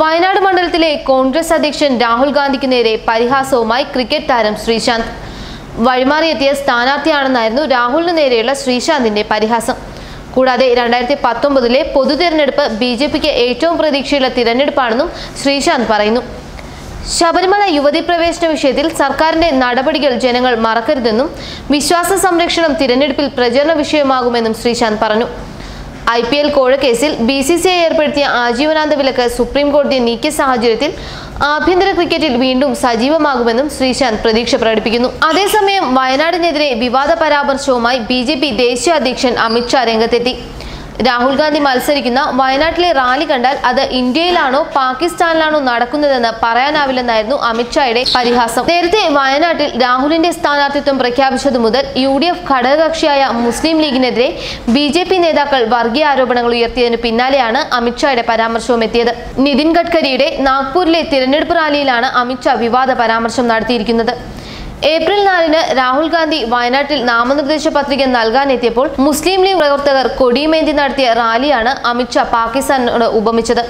വയനാട് മണ്ഡലത്തിലെ കോൺഗ്രസ് അധ്യക്ഷൻ രാഹുൽ ഗാന്ധിക്ക് നേരെ പരിഹാസവുമായി ക്രിക്കറ്റ് താരം ശ്രീശാന്ത്. വഴിമാറിയെത്തിയ സ്ഥാനാർത്ഥിയാണെന്നായിരുന്നു രാഹുലിന് നേരെയുള്ള ശ്രീശാന്തിന്റെ പരിഹാസം. കൂടാതെ രണ്ടായിരത്തി പത്തൊമ്പതിലെ പൊതു തിരഞ്ഞെടുപ്പ് ബി ജെ പിക്ക് ഏറ്റവും പ്രതീക്ഷയുള്ള തിരഞ്ഞെടുപ്പാണെന്നും ശ്രീശാന്ത് പറയുന്നു. ശബരിമല യുവതി പ്രവേശന വിഷയത്തിൽ സർക്കാരിന്റെ നടപടികൾ ജനങ്ങൾ മറക്കരുതെന്നും വിശ്വാസ സംരക്ഷണം തിരഞ്ഞെടുപ്പിൽ പ്രചരണ വിഷയമാകുമെന്നും ശ്രീശാന്ത് പറഞ്ഞു. ഐ പി എൽ കോഴക്കേസിൽ ബി സി സി ഐ ഏർപ്പെടുത്തിയ ആജീവനാന്ത വിലക്ക് സുപ്രീം കോടതി നീക്കിയ സാഹചര്യത്തിൽ ആഭ്യന്തര ക്രിക്കറ്റിൽ വീണ്ടും സജീവമാകുമെന്നും ശ്രീശാന്ത് പ്രതീക്ഷ പ്രകടിപ്പിക്കുന്നു. അതേസമയം വയനാടിനെതിരെ വിവാദ പരാമർശവുമായി ബി ദേശീയ അധ്യക്ഷൻ അമിത്ഷാ രംഗത്തെത്തി. രാഹുൽ ഗാന്ധി മത്സരിക്കുന്ന വയനാട്ടിലെ റാലി കണ്ടാൽ അത് ഇന്ത്യയിലാണോ പാകിസ്ഥാനിലാണോ നടക്കുന്നതെന്ന് പറയാനാവില്ലെന്നായിരുന്നു അമിത്ഷായുടെ പരിഹാസം. നേരത്തെ വയനാട്ടിൽ രാഹുലിന്റെ സ്ഥാനാർത്ഥിത്വം പ്രഖ്യാപിച്ചതു മുതൽ യു ഡി എഫ് ഘടകകക്ഷിയായ മുസ്ലിം ലീഗിനെതിരെ ബി ജെ പി നേതാക്കൾ വർഗീയ ആരോപണങ്ങൾ ഉയർത്തിയതിനു പിന്നാലെയാണ് അമിത്ഷായുടെ പരാമർശവും എത്തിയത്. നിതിൻ ഗഡ്കരിയുടെ നാഗ്പൂരിലെ തിരഞ്ഞെടുപ്പ് റാലിയിലാണ് അമിത്ഷാ വിവാദ പരാമർശം നടത്തിയിരിക്കുന്നത്. ഏപ്രിൽ നാലിന് രാഹുൽ ഗാന്ധി വയനാട്ടിൽ നാമനിർദ്ദേശ പത്രിക നൽകാനെത്തിയപ്പോൾ മുസ്ലിം ലീഗ് പ്രവർത്തകർ കൊടിയുമേന്തി നടത്തിയ റാലിയാണ് അമിത്ഷാ പാകിസ്ഥാനോട് ഉപമിച്ചത്.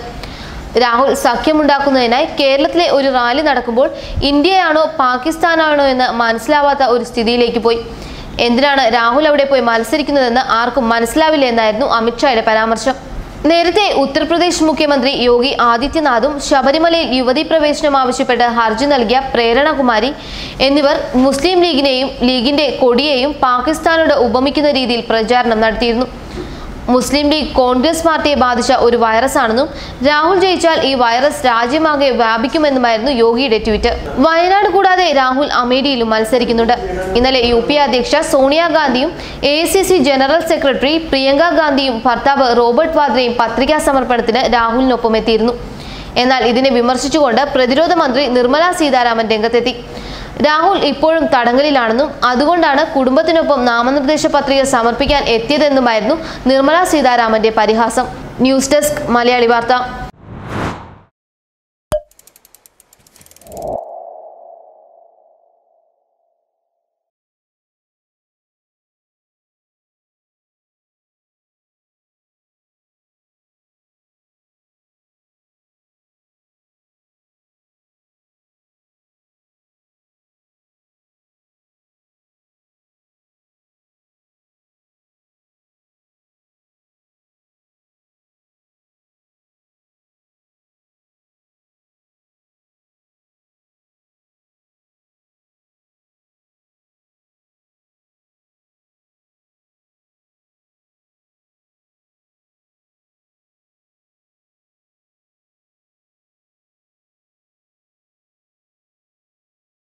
രാഹുൽ സഖ്യമുണ്ടാക്കുന്നതിനായി കേരളത്തിലെ ഒരു റാലി നടക്കുമ്പോൾ ഇന്ത്യയാണോ പാകിസ്ഥാനാണോ എന്ന് മനസ്സിലാവാത്ത ഒരു സ്ഥിതിയിലേക്ക് പോയി. എന്തിനാണ് രാഹുൽ അവിടെ പോയി മത്സരിക്കുന്നതെന്ന് ആർക്കും മനസ്സിലാവില്ല എന്നായിരുന്നു അമിത്ഷായുടെ പരാമർശം. നേരത്തെ ഉത്തർപ്രദേശ് മുഖ്യമന്ത്രി യോഗി ആദിത്യനാഥും ശബരിമലയിൽ യുവതി പ്രവേശനം ആവശ്യപ്പെട്ട് ഹർജി നൽകിയ പ്രേരണകുമാരി എന്നിവർ മുസ്ലിം ലീഗിനെയും ലീഗിന്റെ കൊടിയെയും പാകിസ്ഥാനോട് ഉപമിക്കുന്ന രീതിയിൽ പ്രചാരണം നടത്തിയിരുന്നു. മുസ്ലിം ലീഗ് കോൺഗ്രസ് പാർട്ടിയെ ബാധിച്ച ഒരു വൈറസാണെന്നും രാഹുൽ ജയിച്ചാൽ ഈ വൈറസ് രാജ്യമാകെ വ്യാപിക്കുമെന്നുമായിരുന്നു യോഗിയുടെ ട്വീറ്റ്. വയനാട് കൂടാതെ രാഹുൽ അമേഠിയിലും മത്സരിക്കുന്നുണ്ട്. ഇന്നലെ യു പി അധ്യക്ഷ സോണിയാഗാന്ധിയും എ ജനറൽ സെക്രട്ടറി പ്രിയങ്ക ഗാന്ധിയും ഭർത്താവ് റോബർട്ട് വാദ്രയും പത്രികാ സമർപ്പണത്തിന് രാഹുലിനൊപ്പം എത്തിയിരുന്നു. എന്നാൽ ഇതിനെ വിമർശിച്ചുകൊണ്ട് പ്രതിരോധ മന്ത്രി നിർമ്മലാ സീതാരാമൻ രംഗത്തെത്തി. രാഹുൽ ഇപ്പോഴും തടങ്കലിലാണെന്നും അതുകൊണ്ടാണ് കുടുംബത്തിനൊപ്പം നാമനിർദ്ദേശ പത്രിക സമർപ്പിക്കാൻ എത്തിയതെന്നുമായിരുന്നു നിർമ്മലാ സീതാരാമന്റെ പരിഹാസം. ന്യൂസ് ഡെസ്ക് മലയാളി വാർത്ത.